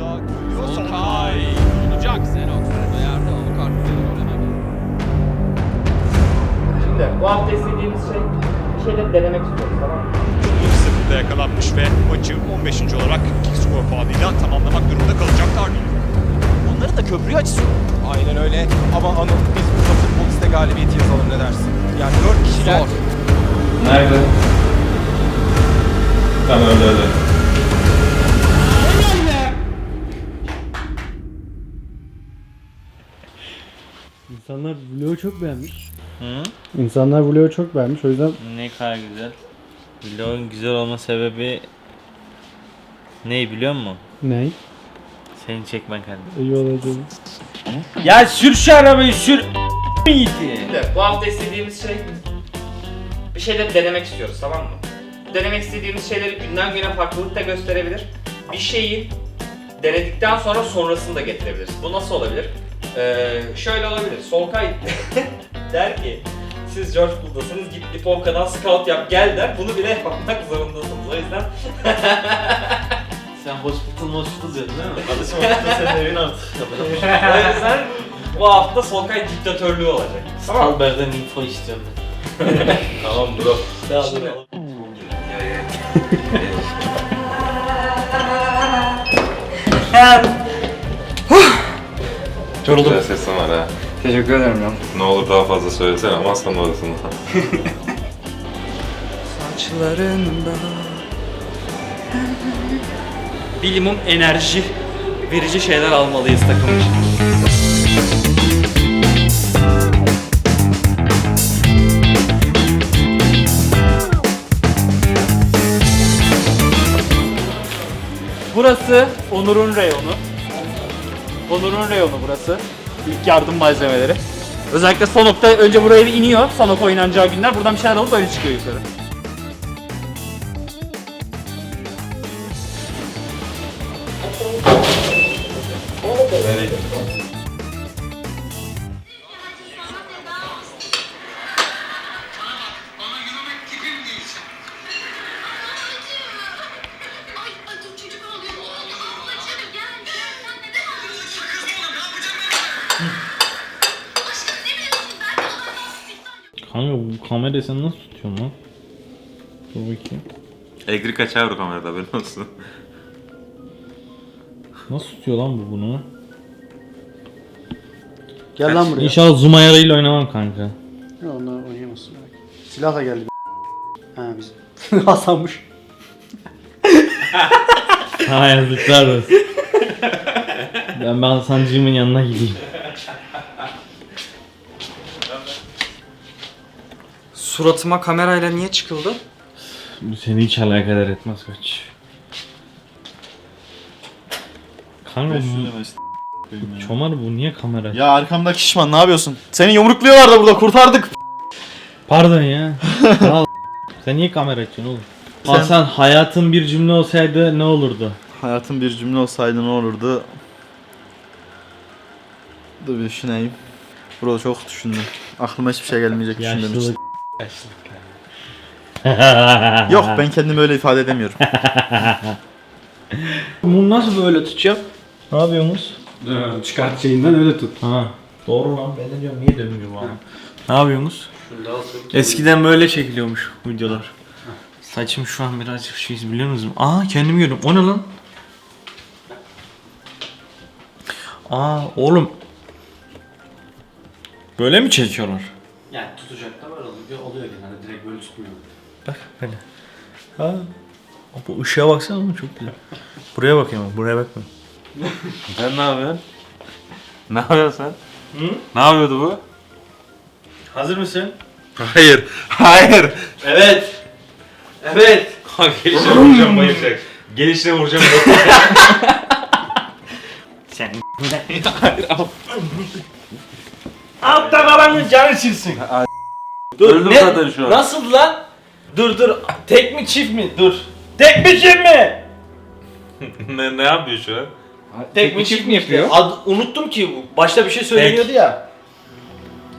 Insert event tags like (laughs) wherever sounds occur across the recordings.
Burada geliyor Solkay olacak Xenox göremedim. Şimdi bu hafta istediğimiz şey bir şeyler denemek istiyoruz tamam mı? 1-0'da yakalanmış ve maçı 15. olarak kick skor puanıyla tamamlamak durumunda kalacaklar. Onları da köprüyü açsın. Aynen öyle. Ama Anıl biz burada futboliste galibiyeti yazalım ne dersin? Yani dört kişiler. Zor. Nerede? Tamam öyle öyle. İnsanlar vlogu çok beğenmiş. Hı? İnsanlar vlogu çok beğenmiş. O yüzden Ne kadar güzel. Vlogun güzel olma sebebi ne biliyor musun? ney? Seni çekmen kardeşim. İyi olacak. Ya sür şu arabayı sür. Yiğiti. Şimdi bu hafta istediğimiz şey bir şeyler denemek istiyoruz tamam mı? Denemek istediğimiz şeyleri günden güne farklılık da gösterebilir. Bir şeyi denedikten sonra sonrasını da getirebiliriz. Bu nasıl olabilir? Ee, şöyle olabilir. Solkay (laughs) der ki siz George Bull'dasınız git Lipovka'dan scout yap gel der. Bunu bile yapmak zorundasınız. O yüzden (laughs) Sen hospital hospital diyorsun değil mi? Kardeşim aslında senin evin artık. o yüzden bu hafta Solkay diktatörlüğü olacak. Tamam mı? Albert'den info istiyorum ben. (laughs) tamam bro. Şimdi- Güzel sesin var ha. Teşekkür ederim ya. Ne olur daha fazla söylesene ama sen orasında. (laughs) Saçlarında Bilimum enerji verici şeyler almalıyız takım için. Burası Onur'un reyonu. Onur'un reyonu burası. İlk yardım malzemeleri. Özellikle Sonok'ta önce buraya iniyor. Sonok oynanacağı günler. Buradan bir şeyler alıp öyle çıkıyor yukarı. Kamerayı sen nasıl tutuyorsun lan? Dur bakayım. Egri kaçar bu kamerada haberin olsun. Nasıl tutuyor lan bu bunu? Gel lan buraya. İnşallah zoom ayarıyla oynamam kanka. Ya Onlar oynayamazsın. Silah da geldi. Ha bizim. (laughs) Hasanmış. Ha yazıklar olsun. ben ben Hasancığımın yanına gideyim. Suratıma kamerayla niye çıkıldı? Bu seni hiç alakadar etmez koç. Kanka bu, çomar bu niye kamera? Ya arkamdaki şişman ne yapıyorsun? Seni yumrukluyorlar da burada kurtardık. Pardon ya. (laughs) Al. sen niye kamera açıyorsun oğlum? Sen- Hasan hayatın bir cümle olsaydı ne olurdu? Hayatım bir cümle olsaydı ne olurdu? Dur bir düşüneyim. Bro çok düşündüm. Aklıma hiçbir şey gelmeyecek düşündüğüm için. Yaşlılık. Yok ben kendimi öyle ifade edemiyorum. (laughs) Bunu nasıl böyle tutacağım? Ne yapıyorsunuz? Çıkart şeyinden öyle tut. Ha. Doğru lan ben de diyorum niye dönmüyor bu an? Ne yapıyorsunuz? Eskiden böyle çekiliyormuş videolar. Saçım şu an birazcık şey biliyor musunuz? Aa kendimi görüyorum. O ne lan? Aa oğlum. Böyle mi çekiyorlar? Yani tutacak oluyor, oluyor genelde direkt böyle tutmuyor. Bak böyle. Ha. Bu ışığa baksana oğlum çok güzel. Buraya bakayım buraya bakma. (laughs) Sen ne yapıyorsun? Ne yapıyorsun sen? Hı? Ne yapıyordu bu? Hazır mısın? Hayır. Hayır. Evet. Evet. Gelişine vuracağım bayılacak. Gelişine vuracağım (laughs) Sen (laughs) Altta babanın canı çıksın. Dur Öldüm ne? zaten şu an. Nasıl lan? Dur dur. Tek mi çift mi? Dur. Tek mi çift mi? (laughs) ne, ne yapıyor şu an? Tek mi çift mi yapıyor? Ad, unuttum ki bu. Başta bir şey söyleniyordu ya.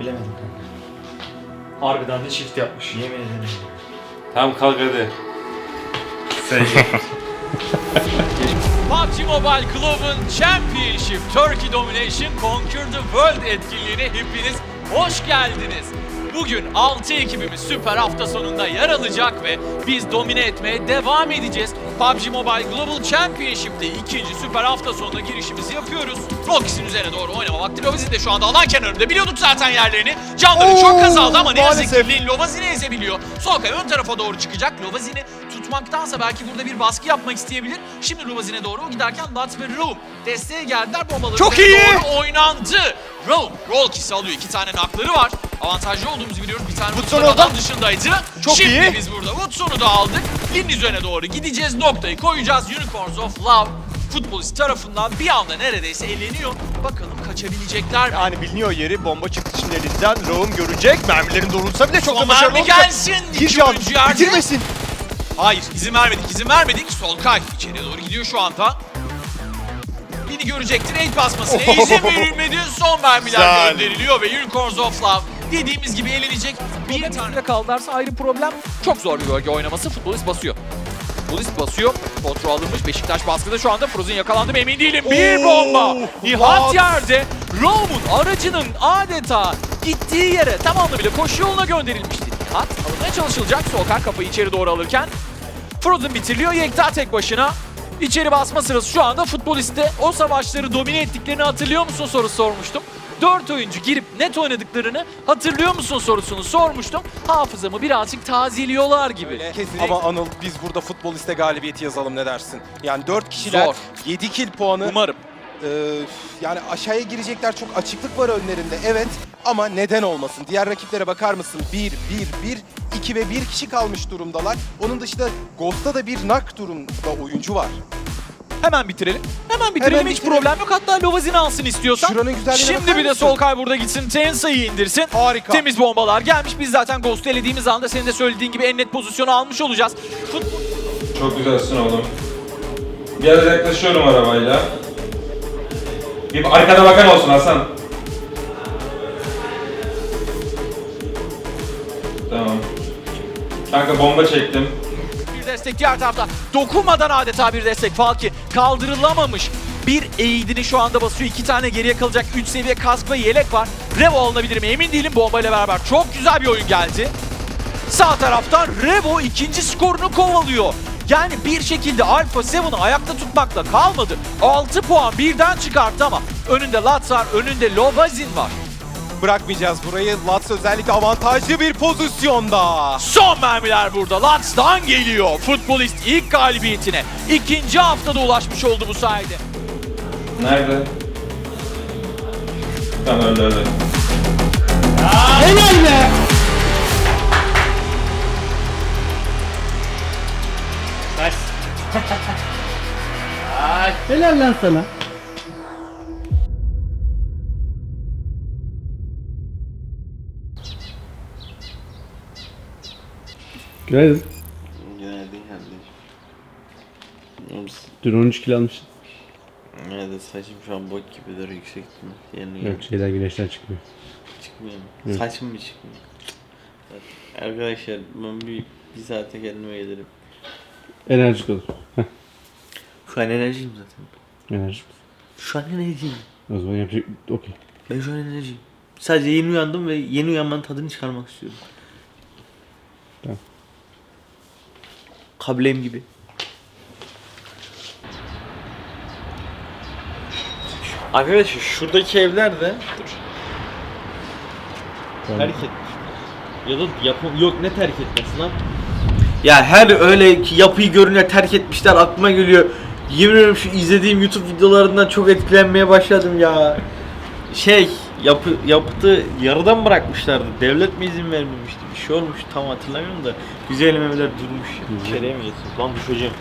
Bilemedim kanka. Harbiden de çift yapmış. Yemin ederim. Tamam kalk hadi. (laughs) PUBG Mobile Club'ın Championship Turkey Domination Conquer the World etkinliğine hepiniz hoş geldiniz. Bugün 6 ekibimiz süper hafta sonunda yer alacak ve biz domine etmeye devam edeceğiz. PUBG Mobile Global Championship'te ikinci süper hafta sonunda girişimizi yapıyoruz. Rockies'in üzerine doğru oynama vakti. Lovazin de şu anda alan kenarında. Biliyorduk zaten yerlerini. Canları çok azaldı ama ne yazık ki Lin Lovazin'i ezebiliyor. Solkay ön tarafa doğru çıkacak. Lovazin'i tutmaktansa belki burada bir baskı yapmak isteyebilir. Şimdi Lovazin'e doğru giderken Lats ve Room desteğe geldiler. Bombaları Çok iyi! doğru oynandı. Room roll kiss'i alıyor. İki tane nakları var. Avantajlı olduğumuzu biliyoruz. Bir tane Woodson Woodson adam orada. dışındaydı. Çok Şimdi iyi. biz burada Woodson'u da aldık. Lin'in üzerine doğru gideceğiz. Noktayı koyacağız. Unicorns of Love futbolist tarafından bir anda neredeyse eleniyor. Bakalım kaçabilecekler mi? Yani biliniyor yeri bomba çıktı şimdi elinden. Raum görecek. Mermilerin doğrultusa bile çok da Son başarılı mermi olacak. gelsin. Bir İki can. oyuncu yerde. Bitirmesin. Hayır izin vermedik izin vermedik. Solkay içeriye doğru gidiyor şu anda. Beni görecektir el basmasına (laughs) izin verilmedi. Son mermiler Güzel. gönderiliyor ve Unicorns of Love dediğimiz gibi elenecek. Bir tane kaldılarsa ayrı problem. Çok zor bir bölge oynaması. Futbolist basıyor. Futbolist basıyor. Kontrol alınmış. Beşiktaş baskıda şu anda. Frozen yakalandı mı emin değilim. Bir Oo, bomba. Nihat yerde. Rome'un aracının adeta gittiği yere tam anlamıyla koşu yoluna gönderilmişti. Nihat alınmaya çalışılacak. Solkan kafayı içeri doğru alırken Frozen bitiriliyor. Yekta tek başına. İçeri basma sırası şu anda futboliste. O savaşları domine ettiklerini hatırlıyor musun sorusu sormuştum. 4 oyuncu girip net oynadıklarını hatırlıyor musun sorusunu sormuştum. Hafızamı birazcık tazeliyorlar gibi. Kesinlikle. Ama Anıl biz burada futboliste galibiyeti yazalım ne dersin? Yani 4 kişiler Zor. 7 kill puanı. Umarım. Ee, yani aşağıya girecekler çok açıklık var önlerinde evet ama neden olmasın? Diğer rakiplere bakar mısın? 1, 1, 1, 2 ve 1 kişi kalmış durumdalar. Onun dışında Ghost'ta da bir nak durumda oyuncu var. Hemen bitirelim. Hemen bitirelim Hemen hiç bitirelim. problem yok. Hatta Lovazin'i alsın istiyorsan. Şuranın güzelliğine Şimdi bakar bir de mısın? Solkay burada gitsin. Tensa'yı indirsin. Harika. Temiz bombalar gelmiş. Biz zaten Ghost'u elediğimiz anda senin de söylediğin gibi en net pozisyonu almış olacağız. Futbol Çok güzelsin oğlum. Biraz yaklaşıyorum arabayla. Bir arkada bakan olsun Hasan. Tamam. Kanka bomba çektim. Bir destek diğer tarafta. Dokunmadan adeta bir destek. Falki kaldırılamamış. Bir eğidini şu anda basıyor. İki tane geriye kalacak. Üç seviye kask ve yelek var. Revo alınabilir mi? Emin değilim. Bombayla beraber çok güzel bir oyun geldi. Sağ taraftan Revo ikinci skorunu kovalıyor. Yani bir şekilde Alpha 7'ı ayakta tutmakla kalmadı. 6 puan birden çıkarttı ama önünde Lats var, önünde Lovazin var. Bırakmayacağız burayı. Lats özellikle avantajlı bir pozisyonda. Son mermiler burada. Lats'tan geliyor. Futbolist ilk galibiyetine ikinci haftada ulaşmış oldu bu sayede. Nerede? Tamam öldü öldü. Helal be! (laughs) Helal lan sana. Günaydın. Günaydın kardeşim. Dün 13 kilo almışsın. Evet saçım şu an bok gibidir yüksek. Yerine Yok şeyler güneşten çıkmıyor. çıkmıyor mu? Yok. Saçım mı çıkmıyor? Arkadaşlar ben bir, bir saate kendime gelirim. Enerjik olur. Heh, Şu an enerjiyim zaten. enerjik. Şu an enerjiyim. O zaman yapacak... Okey. Ben şu an enerjiyim. Sadece yeni uyandım ve yeni uyanmanın tadını çıkarmak istiyorum. Tamam. Kablem gibi. Arkadaşlar şuradaki evler de terk etmiş. Ya da yapım yok ne terk etmesi lan? Ya her öyle ki yapıyı görünce terk etmişler aklıma geliyor. Yemin ediyorum şu izlediğim YouTube videolarından çok etkilenmeye başladım ya. Şey yapı yapıtı yarıdan bırakmışlardı. Devlet mi izin vermemişti? Bir şey olmuş tam hatırlamıyorum da. Güzel evler durmuş. İçeriye mi geçsin? Lan düşeceğim.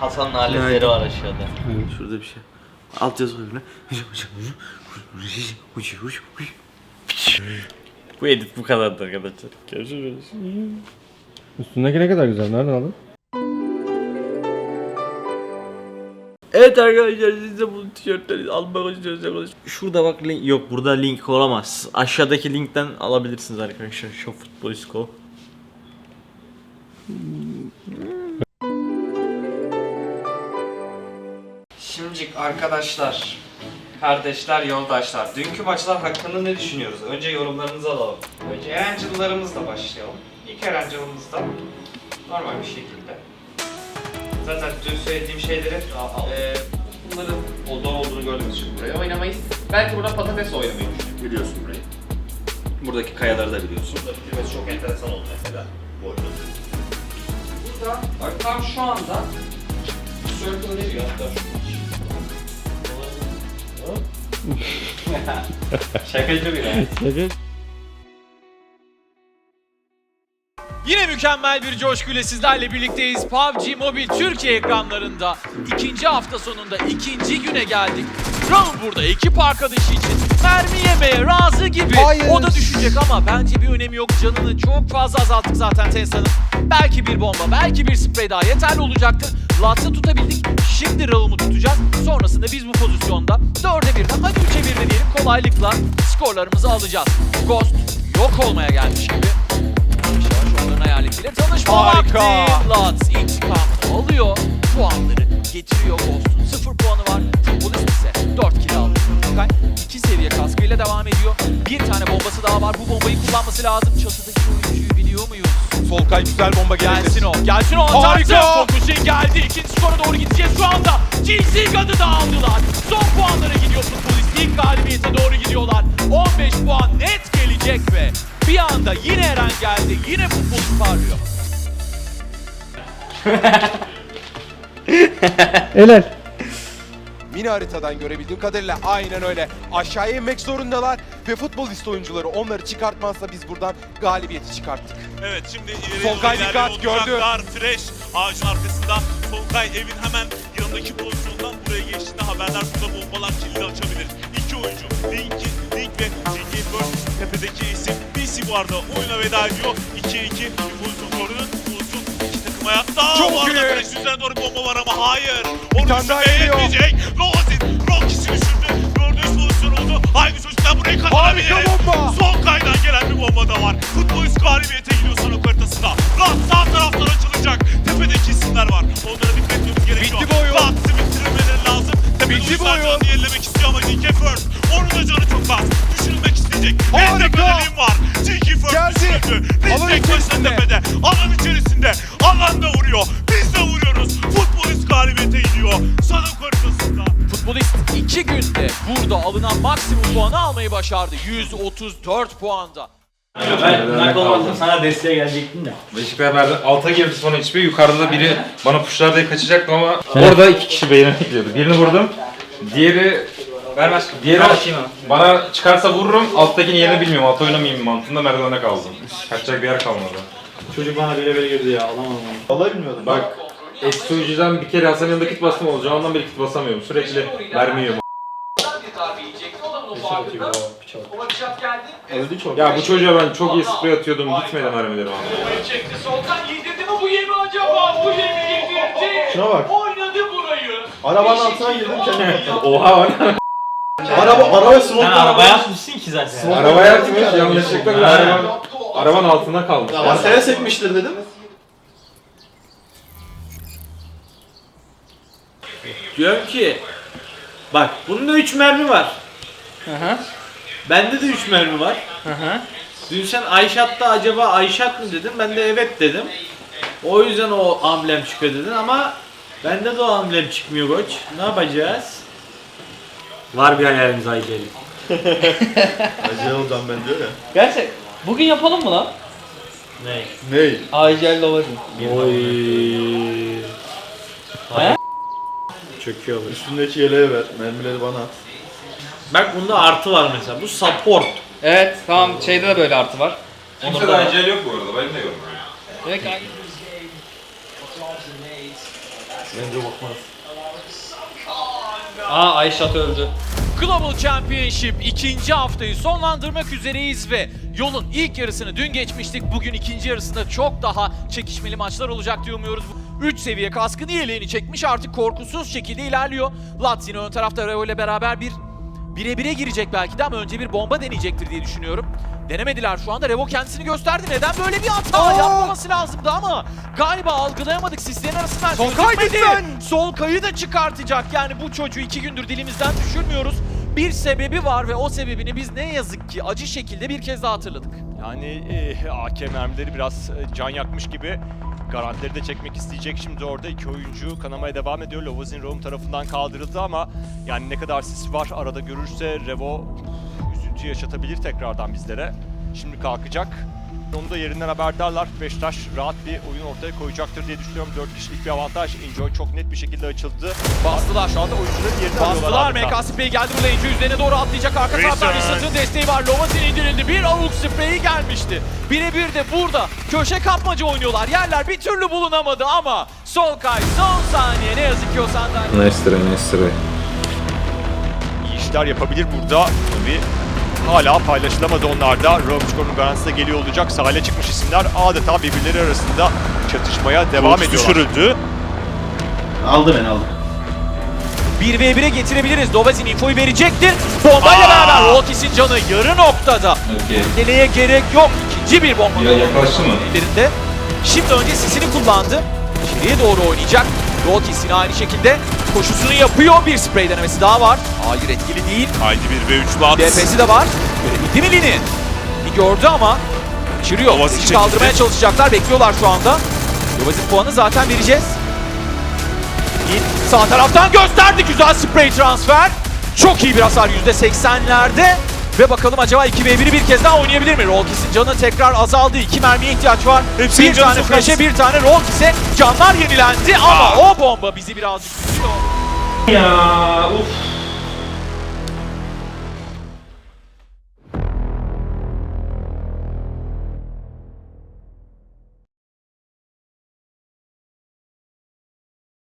Hasan'ın aletleri var aşağıda. Şurada bir şey. Alt yazı koyuyor. Bu edit bu kadardı arkadaşlar. Görüşürüz. Üstündeki ne kadar güzel. Nereden aldın? Evet arkadaşlar siz de bu tişörtleri almak istiyorsanız Şurada bak link yok burada link olamaz. Aşağıdaki linkten alabilirsiniz arkadaşlar şu futbolisko. Şimdicik arkadaşlar, kardeşler, yoldaşlar. Dünkü maçlar hakkında ne düşünüyoruz? Önce yorumlarınızı alalım. Önce Erangel'larımızla başlayalım. İlk Erangel'ımız da normal bir şekilde. Zaten dün söylediğim şeyleri eee bunların Oldu olduğunu gördüğümüz için buraya oynamayız. Belki burada patates oynamayı düşünüyorum. Biliyorsun burayı. buradaki kayaları da biliyorsun. Burada bitirmesi çok enteresan oldu mesela. Bu. Burada bak tam şu anda Circle veriyor hatta şu (laughs) Şakacı bir yani. Yine mükemmel bir coşkuyla sizlerle birlikteyiz. PUBG Mobile Türkiye ekranlarında ikinci hafta sonunda ikinci güne geldik. Brown burada ekip arkadaşı için mermi yemeye razı gibi. Hayır. O da düşecek ama bence bir önemi yok. Canını çok fazla azalttık zaten Tensa'nın. Belki bir bomba, belki bir sprey daha yeterli olacaktır. Lats'ı tutabildik. Şimdi Raum'u tutacağız. Sonrasında biz bu pozisyonda 4'e 1'den hadi 3'e 1'de diyelim kolaylıkla skorlarımızı alacağız. Ghost yok olmaya gelmiş gibi. Yavaş onların hayaletiyle tanışma Harika. vakti. Lats intikamını alıyor. Puanları getiriyor Ghost'un. Devam ediyor. Bir tane bombası daha var. Bu bombayı kullanması lazım. Çatıdaki oyuncuyu biliyor muyuz? Solkay güzel bomba geldi. Gelsin o. Gelsin o. Harika. Harika. Fokusin geldi. İkinci skora doğru gideceğiz şu anda. GC God'ı da aldılar. Son puanlara gidiyor futbolist. İlk galibiyete doğru gidiyorlar. 15 puan net gelecek ve bir anda yine Eren geldi. Yine futbolist parlıyor. Helal. Mini haritadan görebildiğim kadarıyla aynen öyle. Aşağıya inmek zorundalar ve futbolist oyuncuları onları çıkartmazsa biz buradan galibiyeti çıkarttık. Evet şimdi ileri Solkay doğru dikkat, gördü. Fresh ağacın arkasında. Solkay evin hemen yanındaki pozisyondan buraya geçtiğinde haberler burada bombalar kilidi açabilir. İki oyuncu Link, Link ve TK Burst tepedeki isim. BC bu arada oyuna veda ediyor. 2'ye 2 bir pozisyon korunun. Pozisyon iki takım hayatta. Çok bu arada iyi. Üzerine doğru bomba var ama hayır. Onu tane daha düşürmeye geliyor. yetmeyecek. Lozin Rocky'sini düşürdü. Pozisyon oldu. Aynı çocuklar burayı kazanabilir. Harika bomba. Son kaydan gelen bir bomba da var. Futbolist galibiyete gidiyor son haritasında. Lan sağ taraftan açılacak. Tepedeki isimler var. Onlara dikkat etmemiz gerekiyor. Bitti bu oyun. Bitirmeleri lazım. Tepede Bitti bu oyun. yenilemek istiyor ama DK First. Onun da canı çok az. Düşürülmek isteyecek. Harika. Lim var. DK First Geldi. düşürüldü. Alan içerisinde. tepede. Alan içerisinde. Alanda vuruyor. Biz de vuruyoruz. Futbolist galibiyete gidiyor. Son haritasında. Futbolist 2 günde burada alınan maksimum puanı almayı başardı. 134 puanda. Ben nak olmasam sana desteğe gelecektim de. Beşiktaş verdi. Alta girdi sonra hiçbir. Yukarıda da biri bana puşlar diye kaçacaktı ama orada iki kişi beynine gidiyordu. Birini vurdum. Diğeri Ver başka. Diğeri bana çıkarsa vururum. Alttakini yerini bilmiyorum. Alta oynamayayım mantığında merdivene kaldım. Kaçacak bir yer kalmadı. Çocuk bana bile bile girdi ya alamadım onu. Vallahi bilmiyordum. Bak oyuncudan bir kere Hasan yanında kit bastım olacak. Ondan beri kit basamıyorum. Sürekli mermi yiyorum. Öldü çok. Ya bu çocuğa ben çok iyi sprey atıyordum. Gitmedi mermileri bana. Çekti soldan yedirdi mi bu yemi acaba? Bu yemi yedirdi. Şuna bak. Oynadı burayı. Arabanın altına girdim kendim patladım. Oha var. Araba, araba smoke Sen araba yapmışsın ki zaten. Arabaya atmış. Yanlışlıkla bir arabanın, arabanın altında kalmış. Masaya sekmiştir dedim. Diyorum ki bak bunda 3 mermi var. Bende de 3 mermi var. Dün sen Ayşat'ta acaba Ayşat mı dedin? Ben de evet dedim. O yüzden o amblem çıkıyor dedin ama bende de o amblem çıkmıyor koç. Ne yapacağız? Var bir hayalimiz Ayşe'li. (laughs) Acele olacağım ben diyor ya. Gerçek. Bugün yapalım mı lan? Ne? Ney? Acil Lovazin. Oy. He? Çöküyor bu. Üstündeki yeleğe ver. Mermileri bana at. Bak bunda artı var mesela. Bu support. Evet tamam şeyde de böyle artı var. Kimse de acele yok bu arada. Benim de yok. Direkt Bence bakmaz. Aa Ayşat öldü. Global Championship ikinci haftayı sonlandırmak üzereyiz ve yolun ilk yarısını dün geçmiştik. Bugün ikinci yarısında çok daha çekişmeli maçlar olacak diye umuyoruz. 3 seviye kaskını yeleğini çekmiş artık korkusuz şekilde ilerliyor. Lats yine ön tarafta Reo ile beraber bir bire bire girecek belki de ama önce bir bomba deneyecektir diye düşünüyorum. Denemediler şu anda. Revo kendisini gösterdi. Neden böyle bir hata yapmaması lazımdı ama galiba algılayamadık. Sislerin arasından Solkay gözükmedi. Sol kayı da çıkartacak. Yani bu çocuğu iki gündür dilimizden düşürmüyoruz. Bir sebebi var ve o sebebini biz ne yazık ki acı şekilde bir kez daha hatırladık. Yani e, AK mermileri biraz e, can yakmış gibi. Garantileri de çekmek isteyecek. Şimdi orada iki oyuncu kanamaya devam ediyor. Lovazin Rome tarafından kaldırıldı ama yani ne kadar sis var arada görürse Revo üzüntü yaşatabilir tekrardan bizlere. Şimdi kalkacak. Onu da yerinden haberdarlar. Beşiktaş rahat bir oyun ortaya koyacaktır diye düşünüyorum. 4 kişilik bir avantaj. Enjoy çok net bir şekilde açıldı. Bastılar. Şu anda oyuncuların yerini Bastılar. MK Spray geldi burada. Enci üzerine doğru atlayacak. Arka taraftan. Reset'ın desteği var. Lovazin indirildi. Bir avuk spreyi gelmişti. Birebir de burada köşe kapmaca oynuyorlar. Yerler bir türlü bulunamadı ama Solkay son saniye ne yazık ki o sandalye. Nice try, nice try. iyi işler yapabilir burada. Tabii hala paylaşılamadı onlar da. Rogue'un garantisi de geliyor olacak. Sahile çıkmış isimler adeta birbirleri arasında çatışmaya devam Roach ediyorlar. düşürüldü. Aldı beni aldı. 1v1'e getirebiliriz. Lovazin infoyu verecektir. Bombayla Aa! beraber Rokis'in canı yarı noktada. Deleye gerek yok. İkinci bir bomba. Ya yaklaştı mı? ellerinde. Şimdi önce sisini kullandı. İçeriye doğru oynayacak. Rokis'in aynı şekilde koşusunu yapıyor. Bir sprey denemesi daha var. Hayır etkili değil. Haydi 1 ve 3 lat. DPS'i de var. Görebildi mi Lin'i? Bir gördü ama kaçırıyor. Çekildi. kaldırmaya çalışacaklar. Bekliyorlar şu anda. Lovazin puanı zaten vereceğiz. Lin sağ taraftan gösterdi. Güzel spray transfer. Çok iyi bir hasar %80'lerde. Ve bakalım acaba 2v1'i bir kez daha oynayabilir mi? Rolkis'in canı tekrar azaldı. İki mermiye ihtiyaç var. Hepsinin bir canı tane flash'e bir tane Rolkis'e canlar yenilendi ama Aa. o bomba bizi birazcık üzüyor. Ya uf.